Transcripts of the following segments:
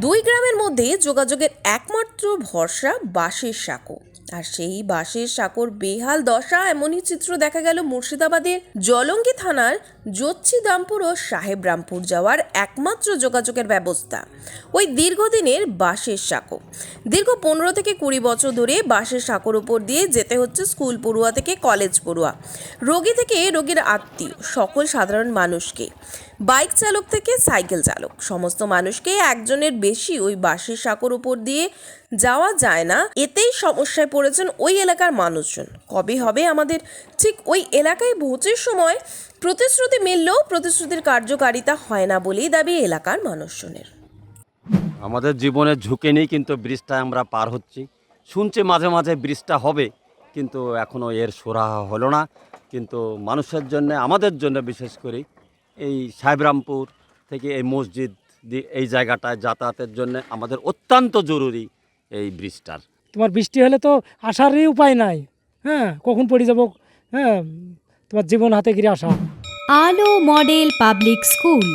দুই গ্রামের মধ্যে যোগাযোগের একমাত্র ভরসা বাঁশের সাঁকো। আর সেই বাঁশের সাঁকোর বেহাল দশা এমনই চিত্র দেখা গেল মুর্শিদাবাদের জলঙ্গি থানার জোচ্ছি দামপুর ও সাহেবরামপুর যাওয়ার একমাত্র যোগাযোগের ব্যবস্থা, ওই দীর্ঘদিনের বাঁশের সাঁকো। দীর্ঘ পনেরো থেকে কুড়ি বছর ধরে বাঁশের সাঁকোর উপর দিয়ে যেতে হচ্ছে স্কুল পড়ুয়া থেকে কলেজ পড়ুয়া। রোগী থেকে রোগীর আত্মীয়, সকল সাধারণ মানুষকে। বাইক চালক থেকে সাইকেল চালক। সমস্ত মানুষকে একজনের বেশি ওই বাসের সাঁকোর উপর দিয়ে যাওয়া যায় না। এতেই সমস্যায় পড়েছেন ওই এলাকার মানুষজন। কবে হবে আমাদের ঠিক ওই এলাকায় ভোটের সময় প্রতিশ্রুতি মিললেও প্রতিশ্রুতির কার্যকারিতা হয় না বলেই দাবি এলাকার মানুষজনের। আমাদের জীবনের ঝুঁকে নেই কিন্তু ব্রিজটা আমরা পার হচ্ছি। শুনছি মাঝে মাঝে ব্রিজটা হবে কিন্তু এখনও এর সুরাহা হলো না। কিন্তু মানুষের জন্য, আমাদের জন্য বিশেষ করে এই সাহেবরামপুর থেকে এই মসজিদ এই জায়গাটায় যাতায়াতের জন্য আমাদের অত্যন্ত জরুরি এই ব্রিজটার। তোমার বৃষ্টি হলে তো আসারই উপায় নাই। হ্যাঁ কখন পড়ে যাব? হ্যাঁ তোমার জীবন হাতে গিয়ে আসা। আলো মডেল পাবলিক স্কুল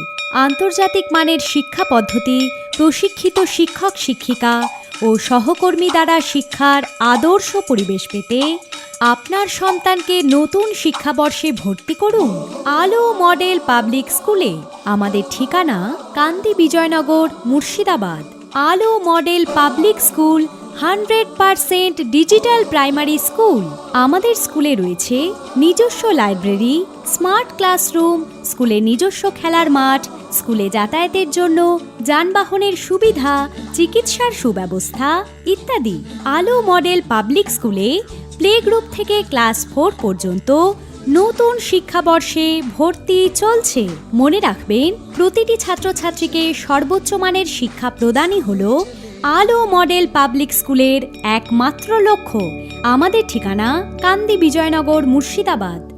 আন্তর্জাতিক মানের শিক্ষা পদ্ধতি প্রশিক্ষিত শিক্ষক শিক্ষিকা ও সহকর্মী দ্বারা শিক্ষার আদর্শ পরিবেশ পেতে আপনার সন্তানকে নতুন শিক্ষাবর্ষে ভর্তি করুন আলো মডেল পাবলিক স্কুলে। আমাদের ঠিকানা Kandi Bijoynagar, Murshidabad. Alo model public school, hundred percent digital primary school. আমাদের স্কুলে রয়েছে নিজস্ব লাইব্রেরি, স্মার্ট ক্লাসরুম স্কুলে নিজস্ব খেলার মাঠ স্কুলে যাতায়াতের জন্য যানবাহনের সুবিধা, চিকিৎসার সুব্যবস্থা ইত্যাদি। আলো মডেল পাবলিক স্কুলে প্লে গ্রুপ থেকে ক্লাস ফোর পর্যন্ত নতুন শিক্ষাবর্ষে ভর্তি চলছে। মনে রাখবেন, প্রতিটি ছাত্রছাত্রীকে সর্বোচ্চ মানের শিক্ষা প্রদানই হল আলো মডেল পাবলিক স্কুলের একমাত্র লক্ষ্য। আমাদের ঠিকানা কান্দি বিজয়নগর মুর্শিদাবাদ।